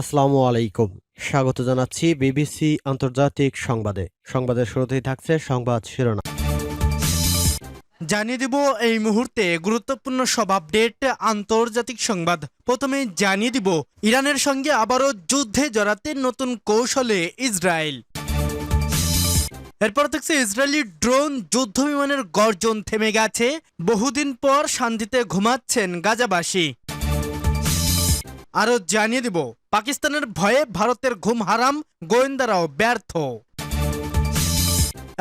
আসসালামু আলাইকুম। স্বাগত জানাচ্ছি বিবিসি আন্তর্জাতিক সংবাদে। সংবাদের শুরুতেই থাকছে সংবাদ শিরোনাম। জানিয়ে দেব এই মুহূর্তে গুরুত্বপূর্ণ সব আপডেট, আন্তর্জাতিক সংবাদ। প্রথমে জানিয়ে দিব, ইরানের সঙ্গে আবারও যুদ্ধে জড়াতে নতুন কৌশলে ইসরায়েল। এরপর থাকছে ইসরায়েলি ড্রোন যুদ্ধ বিমানের গর্জন থেমে গেছে। বহুদিন পর শান্তিতে ঘুমাচ্ছেন গাজাবাসী। আরও জানিয়ে দিব, পাকিস্তানের ভয়ে ভারতের ঘুম হারাম, গোয়েন্দারাও ব্যর্থ।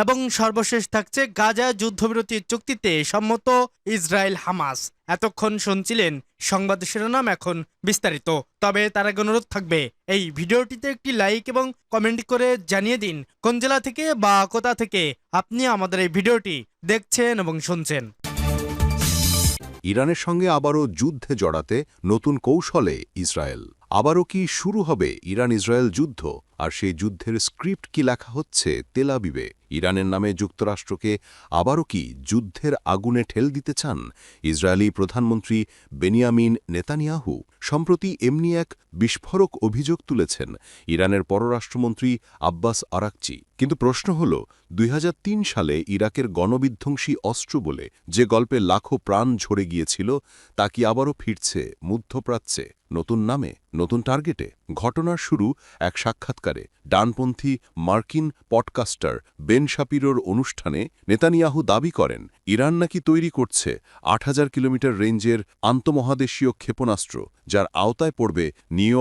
এবং সর্বশেষ থাকছে গাজা যুদ্ধবিরতি চুক্তিতে সম্মত ইসরায়েল হামাস। এতক্ষণ শুনছিলেন সংবাদ শিরোনাম এখন বিস্তারিত। তবে তার আগে অনুরোধ থাকবে, এই ভিডিওটিতে একটি লাইক এবং কমেন্ট করে জানিয়ে দিন, কোন জেলা থেকে বা কোথা থেকে আপনি আমাদের এই ভিডিওটি দেখছেন এবং শুনছেন। ইরানের সঙ্গে আবারও যুদ্ধে জড়াতে নতুন কৌশলে ইসরায়েল। আবারও কি শুরু হবে ইরান ইসরায়েল যুদ্ধ? আর সেই যুদ্ধের স্ক্রিপ্ট কি লেখা হচ্ছে তেলাবিবে ইরানের নামে যুক্তরাষ্ট্রকে আবারও কি যুদ্ধের আগুনে ঠেল দিতে চান? ইসরায়েলি প্রধানমন্ত্রী বেনিয়ামিন নেতানিয়াহু সম্প্রতি এমনি এক বিস্ফোরক অভিযোগ তুলেছেন ইরানের পররাষ্ট্রমন্ত্রী আব্বাস আরাকচি। কিন্তু প্রশ্ন হল, দুই হাজার তিন সালে ইরাকের গণবিধ্বংসী অস্ত্র বলে যে গল্পে লাখো প্রাণ ঝরে গিয়েছিল, তা কি আবারও ফিরছে, মধ্যপ্রাচ্যে? নতুন নামে? নতুন টার্গেটে? ঘটনার শুরু এক সাক্ষাৎকারে ডানপন্থী মার্কিন পডকাস্টার বেন শাপিরোর অনুষ্ঠানে নেতানিয়াহু দাবি করেন, ইরান নাকি তৈরি করছে আট হাজার কিলোমিটার রেঞ্জের আন্তমহাদেশীয় ক্ষেপণাস্ত্র, যার আওতায় পড়বে নিউ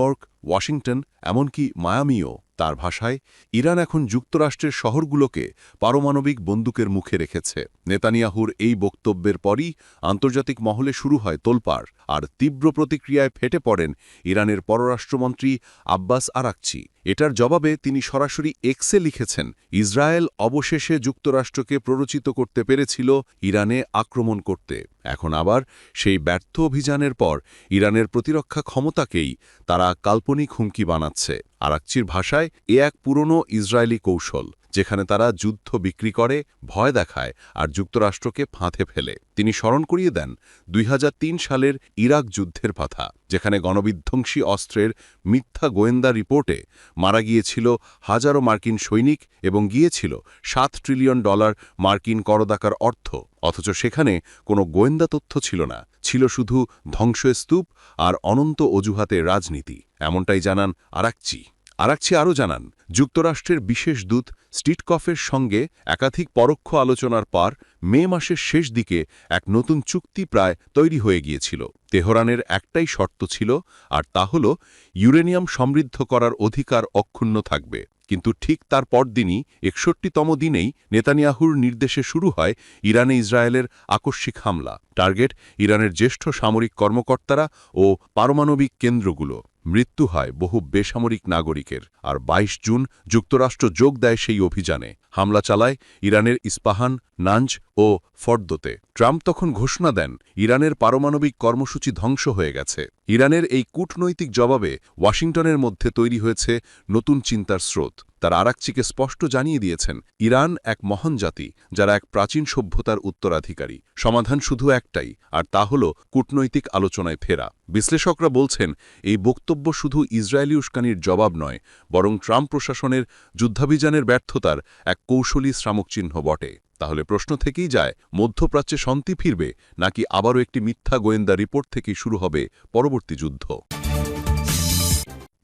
ওয়াশিংটন, এমনকি মায়ামিও তার ভাষায় ইরান এখন যুক্তরাষ্ট্রের শহরগুলোকে পারমাণবিক বন্দুকের মুখে রেখেছে। নেতানিয়াহুর এই বক্তব্যের পরই আন্তর্জাতিক মহলে শুরু হয় তোলপাড় আর তীব্র প্রতিক্রিয়ায় ফেটে পড়েন ইরানের পররাষ্ট্রমন্ত্রী আব্বাস আরাকচি। এটার জবাবে তিনি সরাসরি এক্সে লিখেছেন, ইসরায়েল অবশেষে যুক্তরাষ্ট্রকে প্ররোচিত করতে পেরেছিল ইরানে আক্রমণ করতে। এখন আবার সেই ব্যর্থ অভিযানের পর ইরানের প্রতিরক্ষা ক্ষমতাকেই তারা কাল্পনিক হুমকি বানাচ্ছে। আরাকচির ভাষায়, এ এক পুরনো ইসরায়েলি কৌশল, যেখানে তারা যুদ্ধ বিক্রি করে, ভয় দেখায়, আর যুক্তরাষ্ট্রকে ফাঁথে ফেলে। তিনি স্মরণ করিয়ে দেন দুই হাজার তিন সালের ইরাক যুদ্ধের কথা, যেখানে গণবিধ্বংসী অস্ত্রের মিথ্যা গোয়েন্দা রিপোর্টে মারা গিয়েছিল হাজারো মার্কিন সৈনিক এবং গিয়েছিল সাত ট্রিলিয়ন ডলার মার্কিন করদাকার অর্থ, অথচ সেখানে কোনো গোয়েন্দা তথ্য ছিল না। ছিল শুধু ধ্বংসস্তূপ আর অনন্ত অজুহাতে রাজনীতি। এমনটাই জানান আরাকচি। আরাকচি আরও জানান, যুক্তরাষ্ট্রের বিশেষ দূত স্টিটকফের সঙ্গে একাধিক পরোক্ষ আলোচনার পর মে মাসের শেষ দিকে এক নতুন চুক্তি প্রায় তৈরি হয়ে গিয়েছিল। তেহরানের একটাই শর্ত ছিল, আর তা হল ইউরেনিয়াম সমৃদ্ধ করার অধিকার অক্ষুণ্ণ থাকবে। কিন্তু ঠিক তার পরদিনই, একষট্টিতম দিনেই নেতানিয়াহুর নির্দেশে শুরু হয় ইরানে ইসরায়েলের আকস্মিক হামলা। টার্গেট ইরানের জ্যেষ্ঠ সামরিক কর্মকর্তারা ও পারমাণবিক কেন্দ্রগুলো। মৃত্যু হয় বহু বেসামরিক নাগরিকের। আর ২২ জুন যুক্তরাষ্ট্র যোগ দেয় সেই অভিযানে। হামলা চালায় ইরানের ইস্পাহান নাঞ্জ ও ফর্দোতে। ট্রাম্প তখন ঘোষণা দেন, ইরানের পারমাণবিক কর্মসূচি ধ্বংস হয়ে গেছে। ইরানের এই কূটনৈতিক জবাবে ওয়াশিংটনের মধ্যে তৈরি হয়েছে নতুন চিন্তার স্রোত। তার আরাকচিকে স্পষ্ট জানিয়ে দিয়েছেন, ইরান এক মহান জাতি, যারা এক প্রাচীন সভ্যতার উত্তরাধিকারী। সমাধান শুধু একটাই, আর তা হল কূটনৈতিক আলোচনায় ফেরা। বিশ্লেষকরা বলছেন, এই বক্তব্য শুধু ইসরায়েলি উস্কানির জবাব নয়, বরং ট্রাম্প প্রশাসনের যুদ্ধাভিযানের ব্যর্থতার এক কৌশলী শ্রামকচিহ্ন বটে। তাহলে প্রশ্ন থেকেই যায়, মধ্যপ্রাচ্যে শান্তি ফিরবে নাকি আবারও একটি মিথ্যা গোয়েন্দা রিপোর্ট থেকেই শুরু হবে পরবর্তী যুদ্ধ?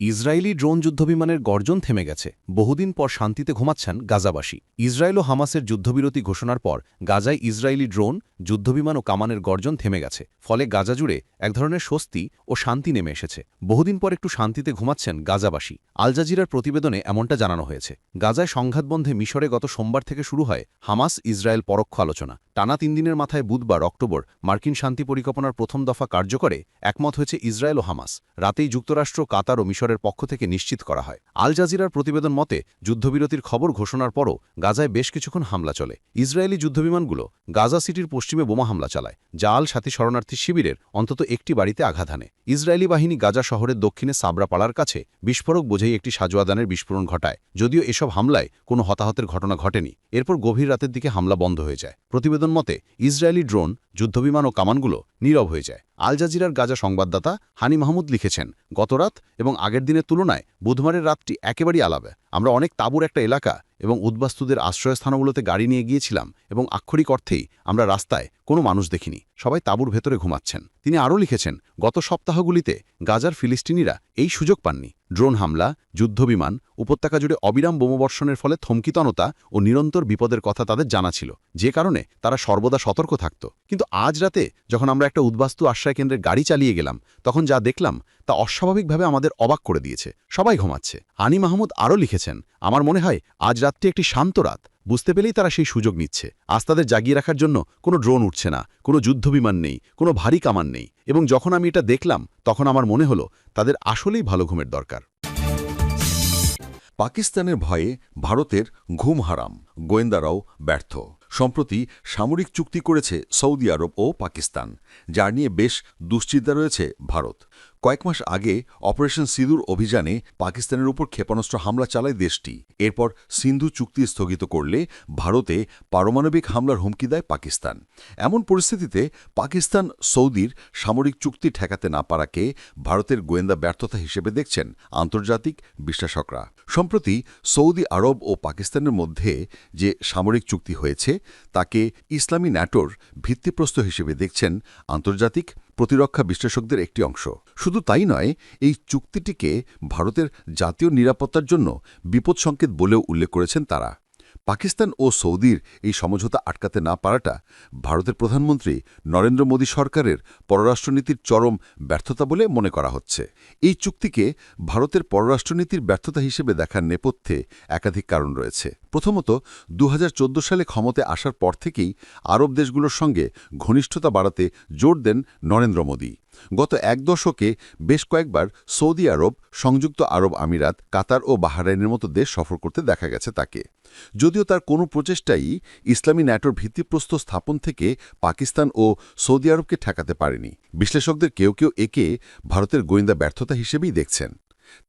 ইসরায়েলি ড্রোন যুদ্ধবিমানের গর্জন থেমে গেছে। বহুদিন পর শান্তিতে ঘুমাচ্ছেন গাজাবাসী। ইসরায়েল ও হামাসের যুদ্ধবিরতি ঘোষণার পর গাজায় ইসরায়েলি ড্রোন, যুদ্ধবিমান ও কামানের গর্জন থেমে গেছে। ফলে গাজা জুড়ে এক ধরনের স্বস্তি ও শান্তি নেমে এসেছে। বহুদিন পর একটু শান্তিতে ঘুমাচ্ছেন গাজাবাসী। আল জাজিরার প্রতিবেদনে এমনটা জানানো হয়েছে। গাজায় সংঘাতবন্ধে মিশরে গত সোমবার থেকে শুরু হয় হামাস ইসরায়েল পরোক্ষ আলোচনা। টানা তিন দিনের মাথায় বুধবার অক্টোবর মার্কিন শান্তি পরিকল্পনার প্রথম দফা কার্যকরে একমত হয়েছে ইসরায়েল ও হামাস। রাতেই যুক্তরাষ্ট্র, কাতার ও মিশরের পক্ষ থেকে নিশ্চিত করা হয়। আল জাজিরার প্রতিবেদন মতে, যুদ্ধবিরতির খবর ঘোষণার পরও গাজায় বেশ কিছুক্ষণ হামলা চলে। ইসরায়েলি যুদ্ধবিমানগুলো গাজা সিটির পশ্চিমে বোমা হামলা চালায়, যা আল সাথী শরণার্থী শিবিরের অন্তত একটি বাড়িতে আঘাত হানে। ইসরায়েলি বাহিনী গাজা শহরের দক্ষিণে সাবরাপাড়ার কাছে বিস্ফোরক বোঝাই একটি সাজোয়াদানের বিস্ফোরণ ঘটায়। যদিও এসব হামলায় কোনো হতাহতের ঘটনা ঘটেনি। এরপর গভীর রাতের দিকে হামলা বন্ধ হয়ে যায়। প্রতিবেদন মতে, ইসরায়েলি ড্রোন, যুদ্ধবিমান ও কামানগুলো নীরব হয়ে যায়। আল জাজিরার গাজা সংবাদদাতা হানি মাহমুদ লিখেছেন গতরাত এবং আগের দিনের তুলনায় বুধবারের রাতটি একেবারেই আলাদা। আমরা অনেক তাঁবুর একটা এলাকা এবং উদ্বাস্তুদের আশ্রয়স্থানগুলোতে গাড়ি নিয়ে গিয়েছিলাম এবং আক্ষরিক অর্থেই আমরা রাস্তায় কোনো মানুষ দেখিনি। সবাই তাঁবুর ভেতরে ঘুমাচ্ছেন। তিনি আরও লিখেছেন, গত সপ্তাহগুলিতে গাজার ফিলিস্তিনিরা এই সুযোগ পাননি। ড্রোন হামলা, যুদ্ধবিমান, উপত্যকা জুড়ে অবিরাম বোমবর্ষণের ফলে থমকিতনতা ও নিরন্তর বিপদের কথা তাদের জানা ছিল। যে কারণে তারা সর্বদা সতর্ক থাকত। কিন্তু আজ রাতে যখন আমরা একটা উদ্বাস্তু আশ্রয় কেন্দ্রের গাড়ি চালিয়ে গেলাম, তখন যা দেখলাম তা অস্বাভাবিকভাবে আমাদের অবাক করে দিয়েছে। সবাই ঘুমাচ্ছে। আনি মাহমুদ আরও লিখেছেন, আমার মনে হয় আজ রাতটি একটি শান্ত রাত। বুঝতে পেলেই তারা সেই সুযোগ নিচ্ছে। আজ তাদের জাগিয়ে রাখার জন্য কোনো ড্রোন উঠছে না, কোনো যুদ্ধবিমান নেই, কোনো ভারী কামান নেই। এবং যখন আমি এটা দেখলাম, তখন আমার মনে হলো তাদের আসলেই ভালো ঘুমের দরকার। পাকিস্তানের ভয়ে ভারতের ঘুম হারাম। গোয়েন্দারাও ব্যর্থ। সম্প্রতি সামরিক চুক্তি করেছে সৌদি আরব ও পাকিস্তান। যার নিয়ে বেশ দুশ্চিন্তা রয়েছে ভারত। কয়েক মাস আগে অপারেশন সিঁদুর অভিযানে পাকিস্তানের উপর ক্ষেপণাস্ত্র হামলা চালায় দেশটি। এরপর সিন্ধু চুক্তি স্থগিত করলে ভারতে পারমাণবিক হামলার হুমকি দেয় পাকিস্তান। এমন পরিস্থিতিতে পাকিস্তান সৌদির সামরিক চুক্তি ঠেকাতে না পারাকে ভারতের গোয়েন্দা ব্যর্থতা হিসেবে দেখছেন আন্তর্জাতিক বিশ্লেষকরা। সম্প্রতি সৌদি আরব ও পাকিস্তানের মধ্যে যে সামরিক চুক্তি হয়েছে, তাকে ইসলামী ন্যাটোর ভিত্তিপ্রস্ত হিসেবে দেখছেন আন্তর্জাতিক প্রতিরক্ষা বিশ্লেষকদের একটি অংশ। শুধু তাই নয়, এই চুক্তিটিকে ভারতের জাতীয় নিরাপত্তার জন্য বিপদ সংকেত বলেও উল্লেখ করেছেন তারা। পাকিস্তান ও সৌদির এই সমঝোতা আটকাতে না পারাটা ভারতের প্রধানমন্ত্রী নরেন্দ্র মোদী সরকারের পররাষ্ট্রনীতির চরম ব্যর্থতা বলে মনে করা হচ্ছে। এই চুক্তিকে ভারতের পররাষ্ট্রনীতির ব্যর্থতা হিসেবে দেখার নেপথ্যে একাধিক কারণ রয়েছে। প্রথমত দু হাজার চোদ্দ সালে ক্ষমতায় আসার পর থেকেই আরব দেশগুলোর সঙ্গে ঘনিষ্ঠতা বাড়াতে জোর দেন নরেন্দ্র মোদী। গত এক দশকে বেশ কয়েকবার সৌদি আরব, সংযুক্ত আরব আমিরাত, কাতার ও বাহারাইনের মতো দেশ সফর করতে দেখা গেছে তাকে। যদিও তার কোনো প্রচেষ্টাই ইসলামী ন্যাটোর ভিত্তিপ্রস্ত স্থাপন থেকে পাকিস্তান ও সৌদি আরবকে ঠেকাতে পারেনি। বিশ্লেষকদের কেউ কেউ একে ভারতের গোয়েন্দা ব্যর্থতা হিসেবেই দেখছেন।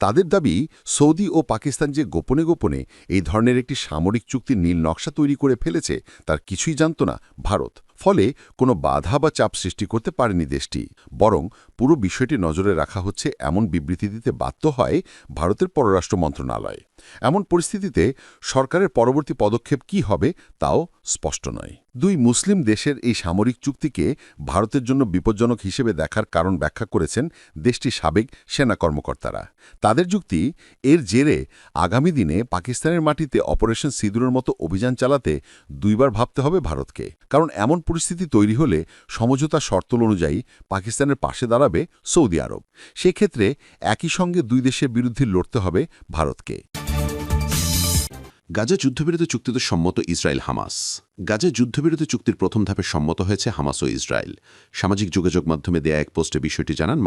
তাদের দাবি, সৌদি ও পাকিস্তান যে গোপনে গোপনে এই ধরনের একটি সামরিক চুক্তির নীল নকশা তৈরি করে ফেলেছে, তার কিছুই জানত না ভারত। ফলে কোনো বাধা বা চাপ সৃষ্টি করতে পারেনি দেশটি। বরং পুরো বিষয়টি নজরে রাখা হচ্ছে এমন বিবৃতি দিতে বাধ্য হয় ভারতের পররাষ্ট্র মন্ত্রণালয়। এমন পরিস্থিতিতে সরকারের পরবর্তী পদক্ষেপ কি হবে তাও স্পষ্ট নয়। দুই মুসলিম দেশের এই সামরিক চুক্তিকে ভারতের জন্য বিপজ্জনক হিসেবে দেখার কারণ ব্যাখ্যা করেছেন দেশটির সাবেক সেনা কর্মকর্তারা। তাদের যুক্তি, এর জেরে আগামী দিনে পাকিস্তানের মাটিতে অপারেশন সিঁদুরের মতো অভিযান চালাতে দুইবার ভাবতে হবে ভারতকে। কারণ এমন পরিস্থিতি তৈরি হলে সমঝোতা শর্ত অনুযায়ী পাকিস্তানের পাশে দাঁড়াবে সৌদি আরব। সেক্ষেত্রে একই সঙ্গে দুই দেশের বিরুদ্ধে লড়তে হবে ভারতকে। গাজা যুদ্ধবিরতি চুক্তিতে সম্মত ইসরায়েল হামাস। গাজা যুদ্ধবিরতি চুক্তির প্রথম ধাপে সম্মত হয়েছে হামাস ও ইসরায়েল। সামাজিক যোগাযোগ মাধ্যমে দেয়া এক পোস্টে বিষয়টি জানান